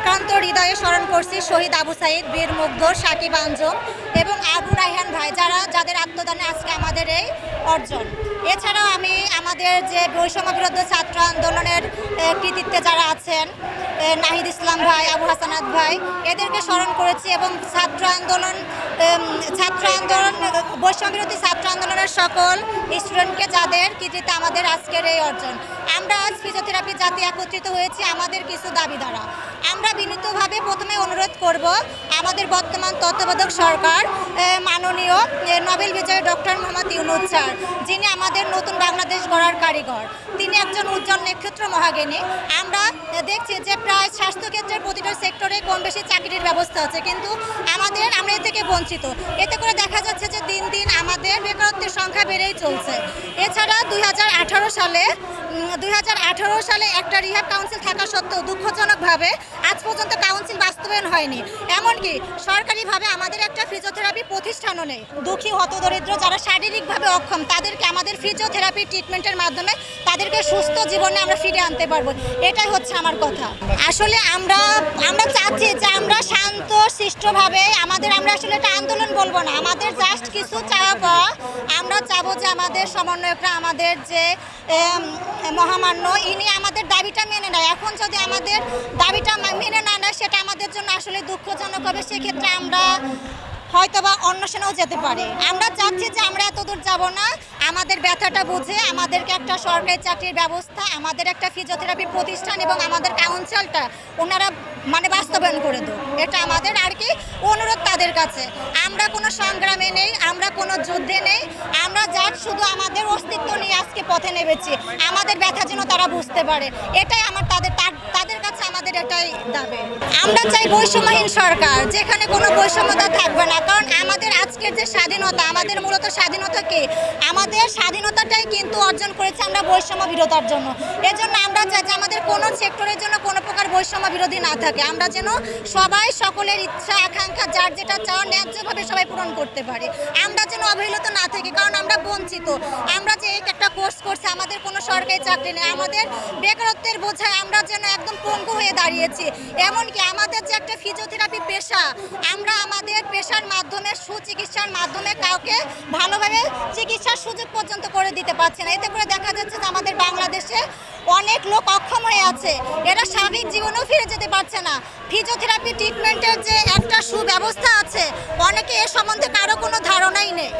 ভারাক্রান্ত হৃদয়ে স্মরণ করছি শহীদ আবু সাইদ, বীর মুগ্ধ, সাকিব আঞ্জম এবং আবু রাইহান ভাই, যারা যাদের আত্মদানে আজকে আমাদের এই অর্জন। এছাড়াও আমি আমাদের যে বৈষম্য বিরুদ্ধ ছাত্র আন্দোলনের কৃতিত্বে যারা আছেন নাহিদ ইসলাম ভাই, আবু হাসানাত ভাই, এদেরকে স্মরণ করেছি এবং ছাত্র আন্দোলন ছাত্র আন্দোলন বৈষম্য বিরোধী ছাত্র আন্দোলনের সকল স্টুডেন্টকে যাদের কৃতিত্বে আমাদের আজকের এই অর্জন। আমরা আজ ফিজিওথেরাপি জাতি একত্রিত হয়েছি আমাদের কিছু দাবি দ্বারা আমরা বিনীতভাবে প্রথমে অনুরোধ করব, আমাদের বর্তমান তত্ত্বাবধায়ক সরকার মাননীয় নোবেল বিজয়ী ডক্টর মোহাম্মদ ইউনুস স্যার, যিনি আমাদের নতুন বাংলাদেশ গড়ার কারিগর। তিনি একজন উজ্জ্বল নক্ষত্র মহাজ্ঞানী আমরা দেখছি যে প্রায় স্বাস্থ্যক্ষেত্রের প্রতিটা সেক্টরে কম বেশি চাকরির ব্যবস্থা আছে, কিন্তু আমাদের, আমরা এ থেকে বঞ্চিত। এতে করে দেখা যাচ্ছে যে দিন দিন আমাদের বেকারত্বের সংখ্যা বেড়েই চলছে। এছাড়া দুই হাজার আঠারো সালে দুই হাজার আঠারো সালে একটা রিহাব কাউন্সিল থাকা সত্ত্বেও দুঃখজনকভাবে আজ পর্যন্ত হয়নি। এমনকি সরকারিভাবে আমাদের একটা ফিজিওথেরাপি প্রতিষ্ঠানও নেই। দুঃখী, হতদরিদ্র যারা শারীরিকভাবে অক্ষম, তাদেরকে আমাদের ফিজিওথেরাপি ট্রিটমেন্টের মাধ্যমে তাদেরকে সুস্থ জীবনে আমরা ফিরে আনতে পারব। এটাই হচ্ছে আমার কথা। আসলে আমরা আমরা চাচ্ছি যে আমরা শান্ত সৃষ্টভাবে আমাদের, আমরা আসলে এটা আন্দোলন বলব না। আমাদের জাস্ট কিছু চাওয়া পাওয়া। আমরা চাবো যে আমাদের সমন্বয়করা, আমাদের যে মহামান্য, ইনি আমাদের দাবিটা মেনে নেয়। এখন যদি আমাদের দাবিটা মেনে না নেয়, সেটা আমাদের জন্য আসলে দুঃখজনক হবে। সেক্ষেত্রে আমরা হয়তো বা অন্বেষণেও যেতে পারে। আমরা চাচ্ছি যে আমরা এতদূর যাব না। আমাদের ব্যথাটা বুঝে, আমাদেরকে একটা সরকারি চাকরির ব্যবস্থা, আমাদের একটা ফিজিওথেরাপি প্রতিষ্ঠান এবং আমাদের কাউন্সিলটা ওনারা মানে বাস্তবায়ন করে দেব এটা আমাদের আর কি অনুরোধ তাদের কাছে। আমরা কোনো সংগ্রামে নেই, আমরা কোনো যুদ্ধে নেই। আমরা যার শুধু আমাদের অস্তিত্ব নিয়ে আজকে পথে নেমেছি। আমাদের ব্যথা যেন তারা বুঝতে পারে। এটাই আমার তাদের তার- আমরা চাই বৈষম্যহীন সরকার, যেখানে কোনো বৈষম্যতা থাকবে না। কারণ আমাদের আজকের যে স্বাধীনতা, আমাদের মূলত স্বাধীনতা কে? আমাদের স্বাধীনতাটাই কিন্তু অর্জন করেছে আমরা বৈষম্য বিরোধার জন্য। এজন্য আমরা চাই যে আমাদের কোনো সেক্টরের জন্য কোনো প্রকার বৈষম্য বিরোধী না থাকে। আমরা যেন সবাই সকলের ইচ্ছা, আকাঙ্ক্ষা, যার যেটা চাওয়া ন্যায্যভাবে সবাই পূরণ করতে পারি। আমরা যেন অবহেলিত না থাকি, কারণ আমরা বঞ্চিত। আমরা যে একটা কোর্স করছি, আমাদের কোনো সরকারি চাকরি নেই। আমাদের বেকারত্বের বোঝায় আমরা যেন একদম পঙ্গু হয়ে দাঁড়িয়েছি। এমনকি আমাদের যে একটা ফিজিওথেরাপি পেশা, আমরা আমাদের পেশার মাধ্যমে, সুচিকিৎসার মাধ্যমে কাউকে ভালোভাবে চিকিৎসার সুযোগ পর্যন্ত করে দিতে পারছে না। এতে করে দেখা যাচ্ছে যে আমাদের বাংলাদেশে অনেক লোক অক্ষম হয়ে আছে। এরা স্বাভাবিক জীবনেও ফিরে যেতে পারছে না। ফিজিওথেরাপি ট্রিটমেন্টের যে একটা সুব্যবস্থা আছে, অনেকে এ সম্বন্ধে কারও কোনো ধারণাই নেই।